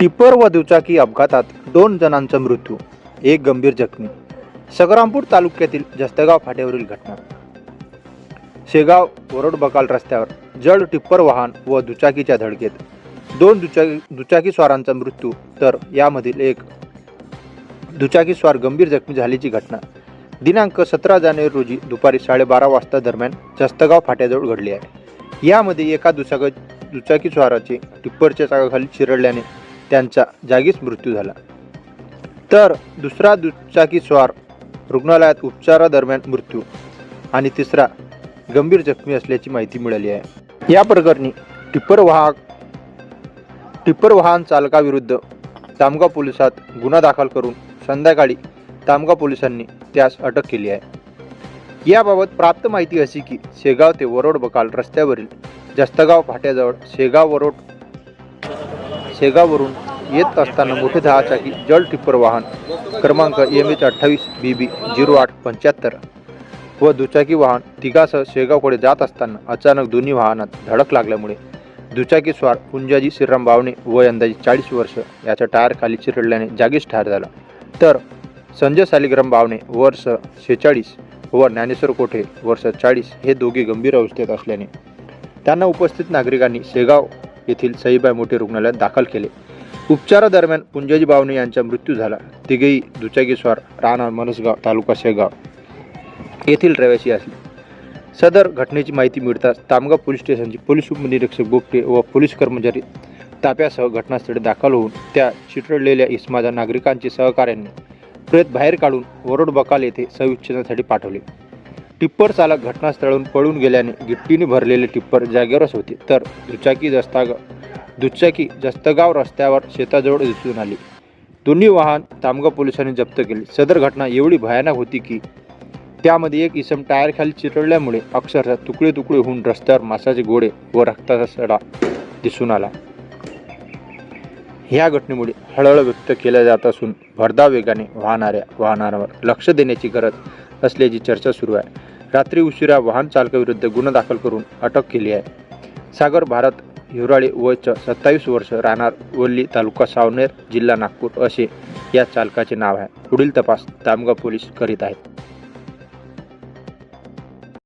Tipper व दुचाकी अपघातात दोन जणांचा मृत्यू एक गंभीर जखमी. सगरामपूर तालुक्यातील जस्तगाव फाट्यावरील घटना. शेगाव वरड बकाल रस्त्यावर जड टिप्पर वाहन व दुचाकीच्या धडकेत दोन दुचाकी दुचाकी स्वारांचा मृत्यू तर यामधील एक दुचाकी स्वार गंभीर जखमी झाल्याची घटना. दिनांक सतरा जानेवारी रोजी दुपारी साडेबारा वाजता दरम्यान जस्तगाव फाट्याजवळ घडली आहे. यामध्ये एका दुचाक दुचाकी स्वाराचे टिप्परच्या चाकाखाली चिरडल्याने त्यांचा जागीच मृत्यू झाला. तर दुसरा दुचाकीस्वार रुग्णालयात उपचारादरम्यान मृत्यू आणि तिसरा गंभीर जखमी असल्याची माहिती मिळाली आहे. या प्रकरणी टिप्पर वाहक टिप्पर वाहन चालकाविरुद्ध तामगाव पोलिसात गुन्हा दाखल करून संध्याकाळी तामगाव पोलिसांनी त्यास अटक केली आहे. याबाबत प्राप्त माहिती अशी की शेगाव ते वरोड बकाल रस्त्यावरील जस्तगाव फाट्याजवळ शेगाव वरोड शेगाववरून येत असताना मोठे दहाचाकी जल टिप्पर वाहन क्रमांक एम एच अठ्ठावीस बी बी झिरो आठ पंच्याहत्तर व दुचाकी वाहन तिघासह शेगावकडे जात असताना अचानक दोन्ही वाहनात धडक लागल्यामुळे दुचाकी स्वार पुंजाजी श्रीराम बावणे व अंदाजे चाळीस वर्ष याच्या टायर खाली चिरडल्याने जागीच ठार झाला. तर संजय सालिग्राम बावणे वर्ष शेचाळीस व ज्ञानेश्वर कोठे वर्ष चाळीस हे दोघे गंभीर अवस्थेत असल्याने त्यांना उपस्थित नागरिकांनी शेगाव येथील सईबाई मोठे रुग्णालयात दाखल केले. उपचारादरम्यान पुंजाजी बावणे यांचा मृत्यू झाला. तिघेही दुचाकीस्वार राहणार मनसगाव तालुका शेगाव येथील रहिवासी असले. सदर घटनेची माहिती मिळताच तामगाव पोलीस स्टेशनचे पोलीस उपनिरीक्षक बोपटे व पोलीस कर्मचारी ताप्यासह घटनास्थळी दाखल होऊन त्या चिटळलेल्या इस्माच्या नागरिकांचे सहकार्यांनी प्रेत बाहेर काढून वरोड बकाल येथे संविच्छेदनासाठी पाठवले. टिप्पर चालक घटनास्थळावरून पळून गेल्याने गिट्टीने भरलेले टिप्पर जागेवरच होते. तर दुचाकी जस्ताग दुचाकी जस्तगाव रस्त्यावर शेताजवळ दिसून आली. दोन्ही वाहन तामगाव पोलिसांनी जप्त केले. सदर घटना एवढी भयानक होती की त्यामध्ये एक इसम टायरखाली चिरडल्यामुळे अक्षरशः तुकडे तुकडे होऊन रस्त्यावर मासाचे गोळे व रक्ताचा सडा दिसून आला. ह्या घटनेमुळे हळहळ व्यक्त केल्या जात असून भरधाव वेगाने वाहणाऱ्या वाहनांवर लक्ष देण्याची गरज असल्याची चर्चा सुरू आहे. रात्री उशिरा वाहन चालकाविरुद्ध गुन्हा दाखल करून अटक केली आहे. सागर भारत हिवराळे वयचं सत्तावीस वर्ष राहणार वल्ली तालुका सावनेर जिल्हा नागपूर असे या चालकाचे नाव आहे. पुढील तपास दामगाव पोलीस करीत आहेत.